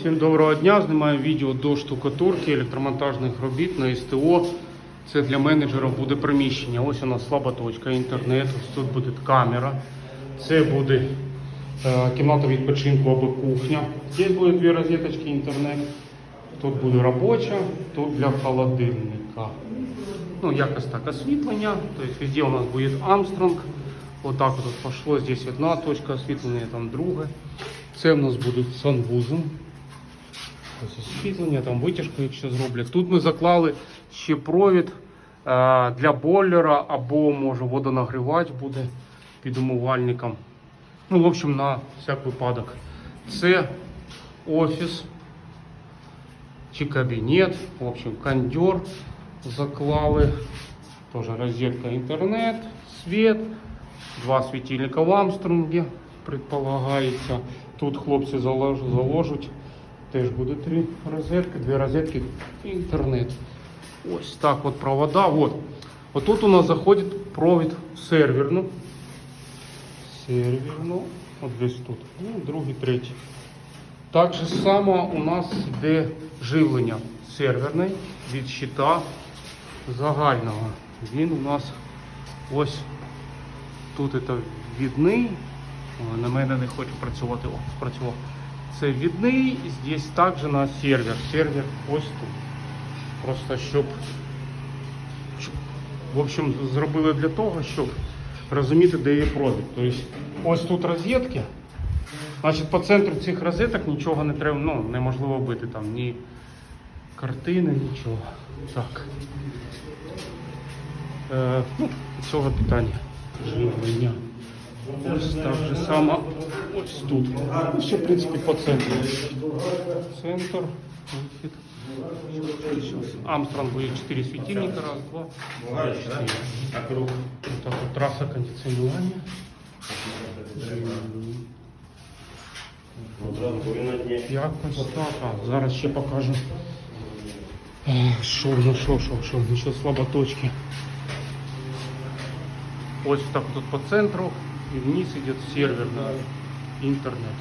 Всім доброго дня. Знімаю відео до штукатурки електромонтажних робіт на СТО. Це для менеджера буде приміщення. Ось у нас слаба точка, інтернет. Ось тут буде камера. Це буде е, кімната відпочинку або кухня. Тут буде дві розеточки, інтернет. Тут буде робоча, тут для холодильника. Ну, якось так освітлення. Тобто везде у нас буде Армстронг. Вот так вот пошло. Здесь одна точка освітлення, там друга. Це в нас буде санвузол. Ось освітлення, там витяжку, якщо зроблять. Тут ми заклали ще провід е, для бойлера або може водонагрівач буде під умивальником. Ну, в общем, на всяк випадок. Це офіс чи кабінет. В общем, кондер заклали. Тоже розетка інтернет, світ, два світильника в Амстронгі предполагається. Тут хлопці залож- заложать. Теж буде три розетки, дві розетки і інтернет. Ось так от провода. От тут у нас заходить провід серверну. Серверну. От десь тут. Ну, другий, третій. Так же само у нас йде живлення серверне від щита загального. Він у нас ось тут це відний. На мене не хоче працювати. О, спрацював. Це і здесь також на сервер. Сервер ось тут. Просто щоб, в общем, зробили для того, щоб розуміти, де є провід. Тобто ось тут розетки. Значить, по центру цих розеток нічого не треба, ну, неможливо бити там ні картини, нічого. Так. Е, ну, цього питання живлення. Ось так же само ось тут. Ну, все, в принципі, по центру. Центр. Сейчас. Армстронг будет 4 светильника. Раз, два, четыре. Вот так вот трасса кондиционирования. Якось так. А, зараз ще покажу. Що воно, що, що, що, ну що слаботочки. Ось так тут по центру и вниз идет сервер на интернет.